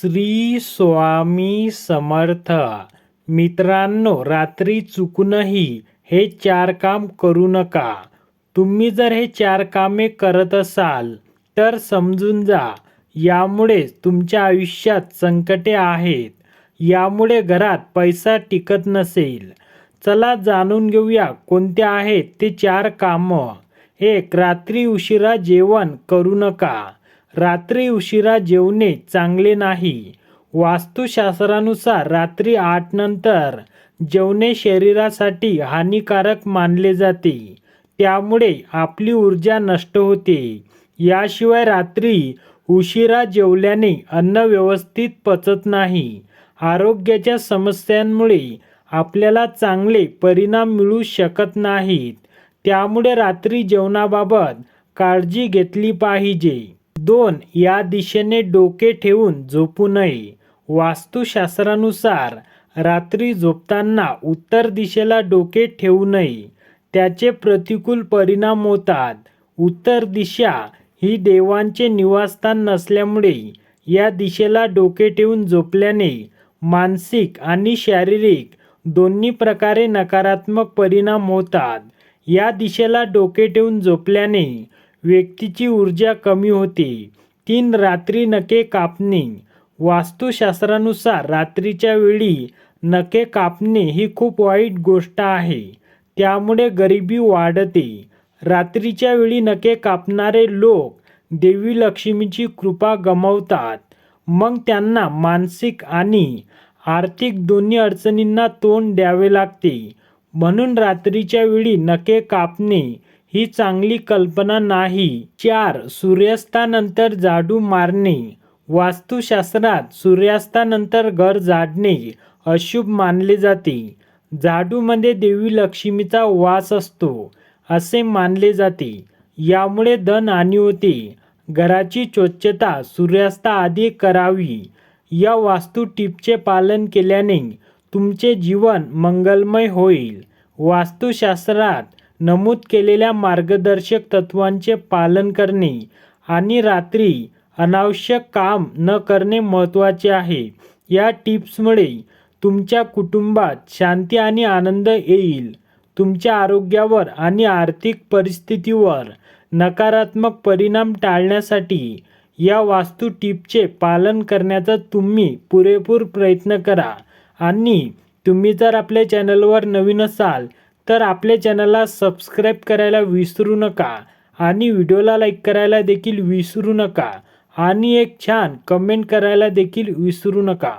श्री स्वामी समर्थ. मित्रांनो रात्री चुकूनही हे चार काम करू नका. तुम्ही जर हे चार कामे करत असाल तर समजून जा यामुळे तुमच्या आयुष्यात संकटे आहेत. यामुळे घरात पैसा टिकत नसेल. चला जाणून घेऊया कोणते आहेत ते चार कामं. एक रात्री उशिरा जेवण करू नका. रात्री उशिरा जेवणे चांगले नाही. वास्तुशास्त्रानुसार रात्री आठ नंतर जेवणे शरीरासाठी हानिकारक मानले जाते. त्यामुळे आपली ऊर्जा नष्ट होते. याशिवाय रात्री उशिरा जेवल्याने अन्न व्यवस्थित पचत नाही. आरोग्याच्या समस्यांमुळे आपल्याला चांगले परिणाम मिळू शकत नाहीत. त्यामुळे रात्री जेवणाबाबत काळजी घेतली पाहिजे. दोन या दिशेने डोके ठेवून झोपू नये. वास्तुशास्त्रानुसार रात्री झोपताना उत्तर दिशेला डोके ठेवू नये. त्याचे प्रतिकूल परिणाम होतात. उत्तर दिशा ही देवांचे निवासस्थान नसल्यामुळे या दिशेला डोके ठेवून झोपल्याने मानसिक आणि शारीरिक दोन्ही प्रकारे नकारात्मक परिणाम होतात. या दिशेला डोके ठेवून झोपल्याने व्यक्तीची ऊर्जा कमी होते. तीन रात्री नखे कापणे. वास्तुशास्त्रानुसार रात्रीच्या वेळी नखे कापणे ही खूप वाईट गोष्ट आहे. त्यामुळे गरिबी वाढते. रात्रीच्या वेळी नखे कापणारे लोक देवी लक्ष्मीची कृपा गमावतात. मग त्यांना मानसिक आणि आर्थिक दोन्ही अडचणींना तोंड द्यावे लागते. म्हणून रात्रीच्या वेळी नखे कापणे ही चांगली कल्पना नाही. चार सूर्यास्तानंतर झाडू मारणे. वास्तुशास्त्रात सूर्यास्तानंतर घर झाडणे अशुभ मानले जाते. झाडूमध्ये देवी लक्ष्मीचा वास असतो असे मानले जाते. यामुळे धन हानी होते. घराची स्वच्छता सूर्यास्ताआधी करावी. या वास्तू टिपचे पालन केल्याने तुमचे जीवन मंगलमय होईल. वास्तुशास्त्रात नमूद केलेल्या मार्गदर्शक तत्वांचे पालन करणे आणि रात्री अनावश्यक काम न करणे महत्त्वाचे आहे. या टिप्समुळे तुमच्या कुटुंबात शांती आणि आनंद येईल. तुमच्या आरोग्यावर आणि आर्थिक परिस्थितीवर नकारात्मक परिणाम टाळण्यासाठी या वास्तू टिपचे पालन करण्याचा तुम्ही पुरेपूर प्रयत्न करा. आणि तुम्ही जर आपल्या चॅनलवर नवीन असाल तर आपल्या चॅनलला सबस्क्राईब करायला विसरू नका आणि व्हिडिओला लाईक करायला देखील विसरू नका. आणि एक छान कमेंट करायला देखील विसरू नका.